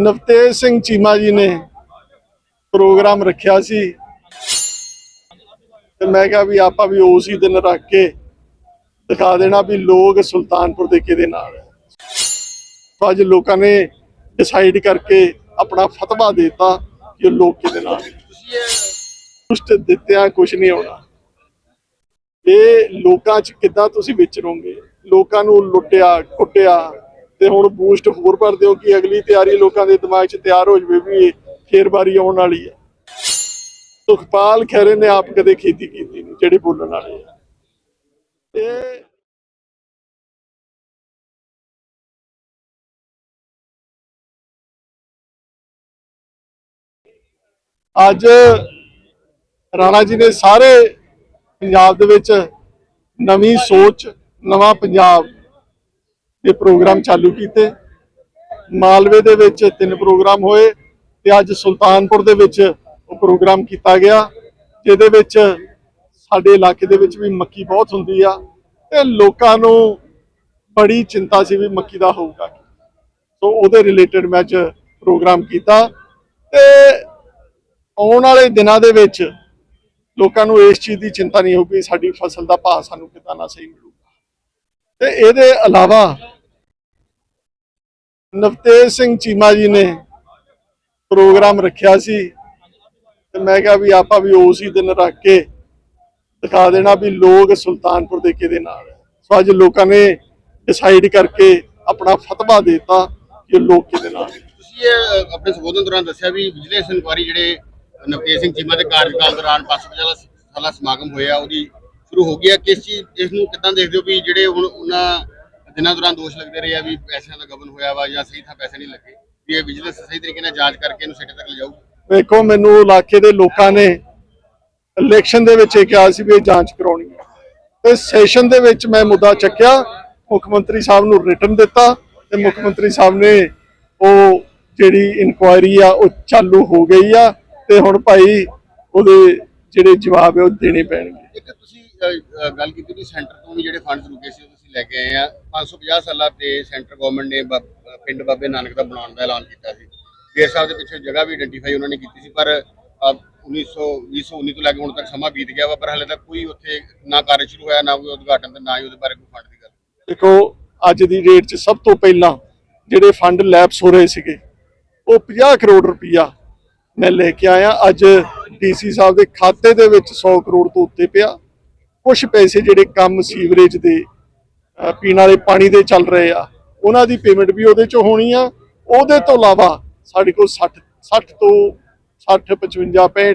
ਨਵਤੇਜ ਸਿੰਘ ਚੀਮਾ ਜੀ ਨੇ ਪ੍ਰੋਗਰਾਮ ਰੱਖਿਆ ਸੀ। ਤੇ ਮੈਂ ਕਿਹਾ ਵੀ ਆਪਾਂ ਵੀ ਉਸ ਦਿਨ ਰੱਖ ਕੇ ਦਿਖਾ ਦੇਣਾ ਵੀ ਲੋਕ ਸੁਲਤਾਨਪੁਰ ਦੇ ਕਿਹਦੇ ਨਾਲ ਹੈ। ਅੱਜ ਲੋਕਾਂ ਨੇ ਡਿਸਾਈਡ ਕਰਕੇ ਆਪਣਾ ਫਤਵਾ ਦਿੱਤਾ ਕਿ ਲੋਕ ਕਿਹਦੇ ਨਾਲ ਹੈ। ਕੁਛ ਦਿੱਤਿਆਂ ਕੁਝ ਨਹੀਂ ਹੋਣਾ ਇਹ ਲੋਕਾਂ 'ਚ ਕਿੱਦਾਂ ਤੁਸੀਂ ਵਿਚਰੋਗੇ ਲੋਕਾਂ ਨੂੰ ਲੁੱਟਿਆ, ਕੁੱਟਿਆ ਤੇ ਹੁਣ ਬੂਸਟ ਹੋਰ ਭਰ ਦਿਓ ਕਿ ਅਗਲੀ ਤਿਆਰੀ ਲੋਕਾਂ ਦੇ ਦਿਮਾਗ 'ਚ ਤਿਆਰ ਹੋ ਜਵੇ ਵੀ ਇਹ ਫੇਰ ਵਾਰੀ ਆਉਣ ਵਾਲੀ ਹੈ। ਸੁਖਪਾਲ ਖਹਿਰੇ ਨੇ ਆਪ ਕਦੇ ਖੇਤੀ ਕੀਤੀ ਨਹੀਂ, ਜਿਹੜੇ ਬੋਲਣ ਵਾਲੇ ਆ। ਇਹ ਅੱਜ ਰਾਣਾ ਜੀ ਨੇ ਸਾਰੇ ਪੰਜਾਬ ਦੇ ਵਿੱਚ ਨਵੀਂ ਸੋਚ, ਨਵਾਂ ਪੰਜਾਬ ਦੇ ਪ੍ਰੋਗਰਾਮ ਚਾਲੂ ਕੀਤੇ ਮਾਲਵੇ ਦੇ ਵਿੱਚ ਤਿੰਨ ਪ੍ਰੋਗਰਾਮ ਹੋਏ ਤੇ ਅੱਜ ਸੁਲਤਾਨਪੁਰ ਦੇ ਵਿੱਚ ਉਹ ਪ੍ਰੋਗਰਾਮ ਕੀਤਾ ਗਿਆ, ਜਿਹਦੇ ਵਿੱਚ ਸਾਡੇ ਇਲਾਕੇ ਦੇ ਵਿੱਚ ਵੀ ਮੱਕੀ ਬਹੁਤ ਹੁੰਦੀ ਆ ਤੇ ਲੋਕਾਂ ਨੂੰ ਬੜੀ ਚਿੰਤਾ ਸੀ ਵੀ ਮੱਕੀ ਦਾ ਹੋਊਗਾ ਕੀ। ਸੋ ਉਹਦੇ ਰਿਲੇਟਡ ਮੈਂ ਅੱਜ ਪ੍ਰੋਗਰਾਮ ਕੀਤਾ ਤੇ ਆਉਣ ਵਾਲੇ ਦਿਨਾਂ ਦੇ ਵਿੱਚ ਲੋਕਾਂ ਨੂੰ ਇਸ ਚੀਜ਼ ਦੀ ਚਿੰਤਾ ਨਹੀਂ ਹੋਊਗੀ ਸਾਡੀ ਫਸਲ ਦਾ ਭਾਅ ਸਾਨੂੰ ਕਿੱਦਾਂ ਨਾ ਸਹੀ ਮਿਲੂਗਾ ਤੇ ਇਹਦੇ ਇਲਾਵਾ ਨਵਤੇਜ ਸਿੰਘ ਚੀਮਾ ਜੀ ਨੇ ਪ੍ਰੋਗਰਾਮ ਰੱਖਿਆ ਸੀ ਤੇ ਮੈਂ ਕਿਹਾ ਵੀ ਆਪਾਂ ਵੀ ਉਸ ਹੀ ਦਿਨ ਰੱਖ ਕੇ ਦਿਖਾ ਦੇਣਾ ਵੀ ਲੋਕ ਸੁਲਤਾਨਪੁਰ ਦੇ ਕਿਹਦੇ ਨਾਲ ਹੈ। ਸੋ ਅੱਜ ਲੋਕਾਂ ਨੇ ਡਿਸਾਈਡ ਕਰਕੇ ਆਪਣਾ ਫਤਵਾ ਦਿੱਤਾ ਕਿ ਲੋਕ ਕਿਹਦੇ ਨਾਲ ਤੁਸੀਂ ਇਹ ਆਪਣੇ ਸੰਬੋਧਨ ਦੌਰਾਨ ਦੱਸਿਆ ਵੀ ਵਿਜੀਲੈਂਸ ਇਨਕੁਆਰੀ ਜਿਹੜੇ ਨਵਤੇਜ ਸਿੰਘ ਚੀਮਾ ਦੇ ਕਾਰਜਕਾਲ ਦੌਰਾਨ ਪਾਸ ਪਚਾਲਾ ਸਾਲਾ ਸਮਾਗਮ ਹੋਇਆ, ਉਹਦੀ ਸ਼ੁਰੂ ਹੋ ਗਈ ਕਿਸ ਚੀਜ਼, ਇਸ ਨੂੰ ਕਿਦਾਂ ਦੇਖਦੇ ਹੋ ਵੀ ਜਿਹੜੇ ਹੁਣ ਉਹਨਾਂ ਦਿਨਾਂ ਦੌਰਾਨ ਦੋਸ਼ ਲੱਗਦੇ ਰਹੇ ਆ ਵੀ ਪੈਸਿਆਂ ਦਾ ਗਬਨ ਹੋਇਆ ਵਾ ਜਾਂ ਸਹੀ ਥਾਂ ਪੈਸੇ ਨਹੀਂ ਲੱਗੇ ਵੀ ਇਹ ਵਿਜੀਲੈਂਸ ਸਹੀ ਤਰੀਕੇ ਨਾਲ ਜਾਂਚ ਕਰਕੇ ਇਹਨੂੰ ਸਿੱਟੇ ਤੱਕ ਲਿਜਾਊਗੀ ਵੇਖੋ ਮੈਨੂੰ ਇਲਾਕੇ ਦੇ ਲੋਕਾਂ ਨੇ ਇਲੈਕਸ਼ਨ ਦੇ ਵਿੱਚ ਇਹ ਕਿਹਾ ਸੀ ਵੀ ਇਹ ਜਾਂਚ ਕਰਾਉਣੀ ਹੈ। ਤੇ ਸੈਸ਼ਨ ਦੇ ਵਿੱਚ ਮੈਂ ਮੁੱਦਾ ਚੱਕਿਆ ਮੁੱਖ ਮੰਤਰੀ ਸਾਹਿਬ ਨੂੰ ਰਿਟਨ ਦਿੱਤਾ ਤੇ ਮੁੱਖ ਮੰਤਰੀ ਸਾਹਿਬ ਨੇ ਉਹ ਜਿਹੜੀ ਇਨਕੁਆਇਰੀ ਆ ਉਹ ਚਾਲੂ ਹੋ ਗਈ ਆ ਤੇ ਹੁਣ ਭਾਈ ਉਹਦੇ ਜਿਹੜੇ ਜਵਾਬ ਹੈ ਉਹ ਦੇਣੇ ਪੈਣਗੇ। ਇੱਕ ਤੁਸੀਂ ਗੱਲ ਕੀਤੀ ਵੀ ਸੈਂਟਰ ਤੋਂ ਵੀ ਜਿਹੜੇ ਫੰਡਸ ਰੁਕੇ ਸੀ ਉਹ ਤੁਸੀਂ ਲੈ ਕੇ ਆਏ ਆ। 550 ਸਾਲਾਂ ਤੇ ਸੈਂਟਰ ਗਵਰਨਮੈਂਟ ਨੇ ਬਾ- ਪਿੰਡ ਬਾਬੇ ਨਾਨਕ ਦਾ ਬਣਾਉਣ ਦਾ ਐਲਾਨ ਕੀਤਾ ਸੀ। ਫੇਰ ਸਾਹਿਬ ਦੇ ਪਿੱਛੇ ਜਗ੍ਹਾ ਵੀ ਆਇਡੈਂਟੀਫਾਈ ਉਹਨਾਂ ਨੇ ਕੀਤੀ ਸੀ ਪਰ ਅ, 1900 2019 ਤੋਂ ਲੈ ਕੇ ਹੁਣ ਤੱਕ ਸਮਾਂ ਬੀਤ ਗਿਆ ਵਾ ਪਰ ਹਾਲੇ ਤੱਕ ਕੋਈ ਉੱਥੇ ਨਾ ਕਾਰਜ ਸ਼ੁਰੂ ਹੋਇਆ ਨਾ ਕੋਈ ਉਦਘਾਟਨ ਤੇ ਨਾ ਹੀ ਉਹਦੇ ਬਾਰੇ ਕੋਈ ਫੰਡ ਦੀ ਗੱਲ। ਦੇਖੋ ਅੱਜ ਦੀ ਡੇਟ 'ਚ ਸਭ ਤੋਂ ਪਹਿਲਾਂ ਜਿਹੜੇ ਫੰਡ ਲੈਪਸ ਹੋ ਰਹੇ ਸੀਗੇ ਉਹ 50 ਕਰੋੜ ਰੁਪਈਆ ਮੈਂ ਲੈ ਕੇ ਆਇਆ। ਅੱਜ ਡੀਸੀ ਸਾਹਿਬ ਦੇ ਖਾਤੇ ਦੇ ਵਿੱਚ 100 ਕਰੋੜ ਤੋਂ ਉੱਤੇ ਪਿਆ। ਕੁਝ ਪੈਸੇ ਜਿਹੜੇ ਕੰਮ ਸੀਵਰੇਜ ਦੇ ਪੀਣ ਵਾਲੇ ਪਾਣੀ ਦੇ ਚੱਲ ਰਹੇ ਆ। ਉਹਨਾਂ ਦੀ ਪੇਮੈਂਟ ਵੀ ਉਹਦੇ 'ਚੋਂ ਹੋਣੀ ਆ। ਉਹਦੇ ਤੋਂ ਇਲਾਵਾ ਸਾਡੇ ਕੋਲ 60 60 ਤੋਂ 60 55 65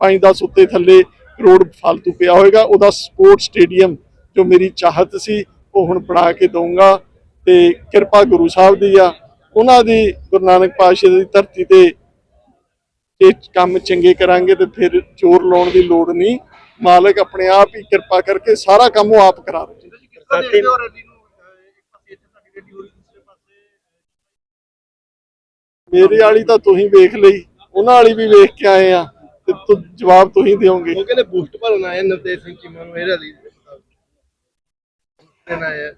5 10 ਉੱਤੇ ਥੱਲੇ ਕਰੋੜ ਫालतू ਪਿਆ ਹੋਏਗਾ। ਉਹਦਾ ਸਪੋਰਟ ਸਟੇਡੀਅਮ ਜੋ ਮੇਰੀ ਚਾਹਤ ਸੀ, ਉਹ ਹੁਣ ਬਣਾ ਕੇ ਦਊਂਗਾ। ਤੇ ਕਿਰਪਾ ਗੁਰੂ ਸਾਹਿਬ ਦੀ ਆ। ਉਹਨਾਂ ਦੀ ਗੁਰੂ ਨਾਨਕ ਪਾਤਸ਼ਾਹ ਦੀ ਧਰਤੀ ਤੇ ਇਹ ਕੰਮ ਚੰਗੇ ਕਰਾਂਗੇ ਤੇ ਫਿਰ ਚੋਰ ਲਾਉਣ ਦੀ ਲੋੜ ਨਹੀਂ। ਮਾਲਕ ਆਪਣੇ ਆਪ ਹੀ ਕਿਰਪਾ ਕਰਕੇ ਸਾਰਾ ਕੰਮ ਉਹ ਆਪ ਕਰਾ ਦੇ ਸਾਥੀ ਮੇਰੇ ਵਾਲੀ ਤਾਂ ਤੁਸੀਂ ਵੇਖ ਲਈ ਉਹਨਾਂ ਵਾਲੀ ਵੀ ਵੇਖ ਕੇ ਆਏ ਆ ਤੇ ਤੁ ਜਵਾਬ ਤੁਸੀਂ ਦਿਓਗੇ। ਉਹ ਕਹਿੰਦੇ ਬੂਸਟ ਭਰਨ ਆਏ ਨਵਤੇਜ ਸਿੰਘ ਚੀਮਾ ਨੂੰ ਇਹਦੇ ਹੈ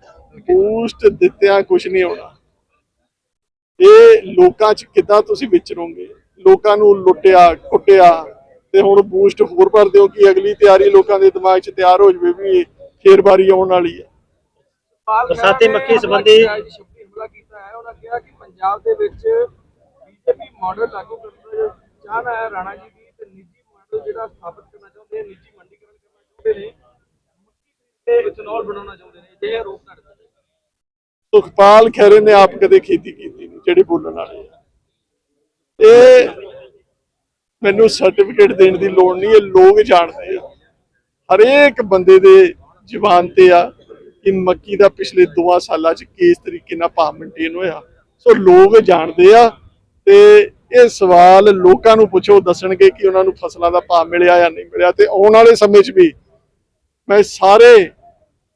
ਬੂਸਟ ਦਿੱਤਿਆਂ ਕੁਝ ਨਹੀਂ ਹੋਣਾ ਇਹ ਲੋਕਾਂ 'ਚ ਕਿੱਦਾਂ ਤੁਸੀਂ ਵਿਚਰੋਗੇ? ਲੋਕਾਂ ਨੂੰ ਲੁੱਟਿਆ ਕੁੱਟਿਆ ਤੇ ਹੁਣ ਬੂਸਟ ਹੋਰ ਭਰ ਦਿਓ ਕਿ ਅਗਲੀ ਤਿਆਰੀ ਲੋਕਾਂ ਦੇ ਦਿਮਾਗ 'ਚ ਤਿਆਰ ਹੋ ਜਵੇ ਵੀ ਫੇਰ ਵਾਰੀ ਆਉਣ ਵਾਲੀ ਹੈ ਬਰਸਾਤੀ ਮੱਕੀ ਸੰਬੰਧੀ ਸ਼ਬਦੀ ਹਮਲਾ ਕੀਤਾ ਹੈ ਉਹਨਾਂ ਕਿਹਾ ਕਿ ਪੰਜਾਬ ਦੇ ਵਿੱਚ ਬੀਜੇਪੀ ਮਾਡਲ ਲਾਗੂ ਕਰਨ ਦਾ ਚਾਹਨਾ ਹੈ ਰਾਣਾ ਜੀ ਦੀ ਤੇ ਨਿੱਜੀ ਮਾਡਲ ਜਿਹੜਾ ਸਥਾਪਿਤ ਕਰਨਾ ਚਾਹੁੰਦੇ ਨੇ ਨਿੱਜੀ ਮੰਡੀਕਰਨ ਕਰਨਾ ਚਾਹੁੰਦੇ ਨੇ ਤੇ ਇਥਨੋਲ ਬਣਾਉਣਾ ਚਾਹੁੰਦੇ ਨੇ ਜੇ ਆਰੋਪ ਕਰਦੇ ਨੇ ਸੁਖਪਾਲ ਖਹਿਰੇ ਨੇ ਆਪ ਕਦੇ ਖੇਤੀ ਕੀਤੀ ਨਹੀਂ ਜਿਹੜੇ ਬੋਲਣ ਵਾਲੇ ਆ। ਇਹ ਮੈਨੂੰ ਸਰਟੀਫਿਕੇਟ ਦੇਣ ਦੀ ਲੋੜ ਨਹੀਂ ਇਹ ਲੋਕ ਜਾਣਦੇ ਆ। ਹਰੇਕ ਬੰਦੇ ਦੇ ਜ਼ੁਬਾਨ ਤੇ ਆ। ਕਿ ਮੱਕੀ ਦਾ ਪਿਛਲੇ 2 ਸਾਲਾਂ 'ਚ ਕਿਸ ਤਰੀਕੇ ਨਾਲ ਭਾਅ ਮੇਨਟੇਨ ਹੋਇਆ। ਸੋ ਲੋਕ ਜਾਣਦੇ ਆ ਤੇ ਇਹ ਸਵਾਲ ਲੋਕਾਂ ਨੂੰ ਪੁੱਛੋ, ਦੱਸਣਗੇ ਕਿ ਉਹਨਾਂ ਨੂੰ ਫਸਲਾਂ ਦਾ ਭਾਅ ਮਿਲਿਆ ਜਾਂ ਨਹੀਂ ਮਿਲਿਆ ਤੇ ਆਉਣ ਵਾਲੇ ਸਮੇਂ 'ਚ ਵੀ। ਮੈਂ ਸਾਰੇ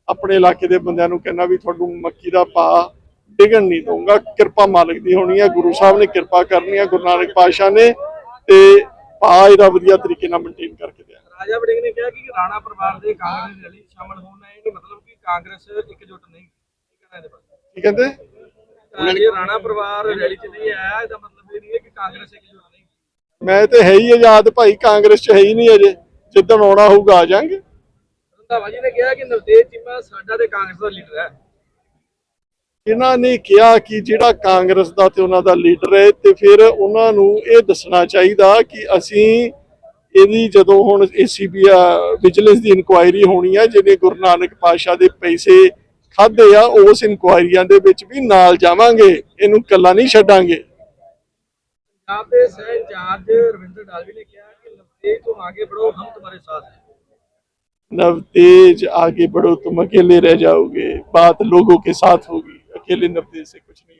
ਆਪਣੇ ਇਲਾਕੇ ਦੇ ਬੰਦਿਆਂ ਨੂੰ ਕਹਿੰਦਾ ਵੀ ਤੁਹਾਨੂੰ ਮੱਕੀ ਦਾ ਭਾਅ ਡਿਗਣ ਨਹੀਂ ਦਊਂਗਾ। ਕਿਰਪਾ ਮਾਲਕ ਦੀ ਹੋਣੀ ਹੈ ਗੁਰੂ ਸਾਹਿਬ ਨੇ ਕਿਰਪਾ ਕਰਨੀ ਹੈ ਗੁਰੂ ਨਾਨਕ ਪਾਤਸ਼ਾਹ ਨੇ ਤੇ ਭਾਅ ਇਹਦਾ ਵਧੀਆ ਤਰੀਕੇ ਨਾਲ ਮੇਨਟੇਨ ਕਰਕੇ ਦਿਆ। ਰਾਜਾ ਵੜਿੰਗ ਨੇ ਕਿਹਾ ਕਿ ਰਾਣਾ ਪਰਿਵਾਰ ਦੇ ਕਾਂਗਰਸ ਦੀ ਰੈਲੀ ਸ਼ਾਮਲ ਹੋਣਾ ਇਹ ਨਹੀਂ ਮਤਲਬ ਕਾਂਗਰਸ ਇਕਜੁੱਟ ਨਹੀਂ। ਕੀ ਕਹਿਣਾ ਇਹਦੇ ਬਾਰੇ? ਕੀ ਕਹਿੰਦੇ? ਅਹ ਜੇ ਰਾਣਾ ਪਰਿਵਾਰ ਰੈਲੀ 'ਚ ਨਹੀਂ ਆਇਆ ਇਹਦਾ ਮਤਲਬ ਇਹ ਕਾਂਗਰਸ ਇਕਜੁੱਟ ਨਹੀਂ। ਮੈਂ ਤੇ ਹੈ ਹੀ ਆਜ਼ਾਦ ਭਾਈ ਕਾਂਗਰਸ ਚ ਹੈ ਹੀ ਨਹੀਂ ਅਜੇ। ਜਿੱਦਣ ਆਉਣਾ ਹੋਊਗਾ ਆ ਜਾਾਂਗੇ। ਰੰਧਾਵਾ ਜੀ ਨੇ ਕਿਹਾ ਕਿ ਨਵਤੇਜ ਚੀਮਾ ਸਾਡਾ ਤੇ ਕਾਂਗਰਸ ਦਾ ਲੀਡਰ ਹੈ। ਇਹਨਾਂ ਨੇ ਕਿਹਾ ਕਿ ਜਿਹੜਾ ਕਾਂਗਰਸ ਦਾ ਤੇ ਉਹਨਾਂ ਦਾ ਲੀਡਰ ਹੈ ਤੇ ਫਿਰ ਉਹਨਾਂ ਨੂੰ ਇਹ ਦੱਸਣਾ ਚਾਹੀਦਾ ਕਿ ਅਸੀਂ ਇਹਦੀ ਜਦੋਂ ਹੁਣ ਏਸੀਬੀ ਵਿਜੀਲੈਂਸ ਦੀ ਇਨਕੁਆਇਰੀ ਹੋਣੀ ਹੈ ਜਿਹਨੇ ਗੁਰੂ ਨਾਨਕ ਪਾਤਸ਼ਾਹ ਦੇ ਪੈਸੇ ਖਾਦੇ ਆ ਉਸ ਇਨਕੁਆਇਰੀਆਂ ਦੇ ਵਿੱਚ ਵੀ ਨਾਲ ਜਾਵਾਂਗੇ ਇਹਨੂੰ ਕੱਲਾ ਨਹੀਂ ਛੱਡਾਂਗੇ ਪੰਜਾਬ ਦੇ ਸਹਿ ਇੰਚਾਰਜ ਰਵਿੰਦਰ ਡਾਲਵੀ ਨੇ ਕਿਹਾ ਕਿ ਨਵਤੇਜ ਤੋਂ ਆਗੇ बढ़ो हम तुम्हारे साथ हैं नव तेज आगे बढ़ो तुम अकेले रह जाओगे बात लोगों के साथ होगी अकेले नव तेज से कुछ नहीं होगा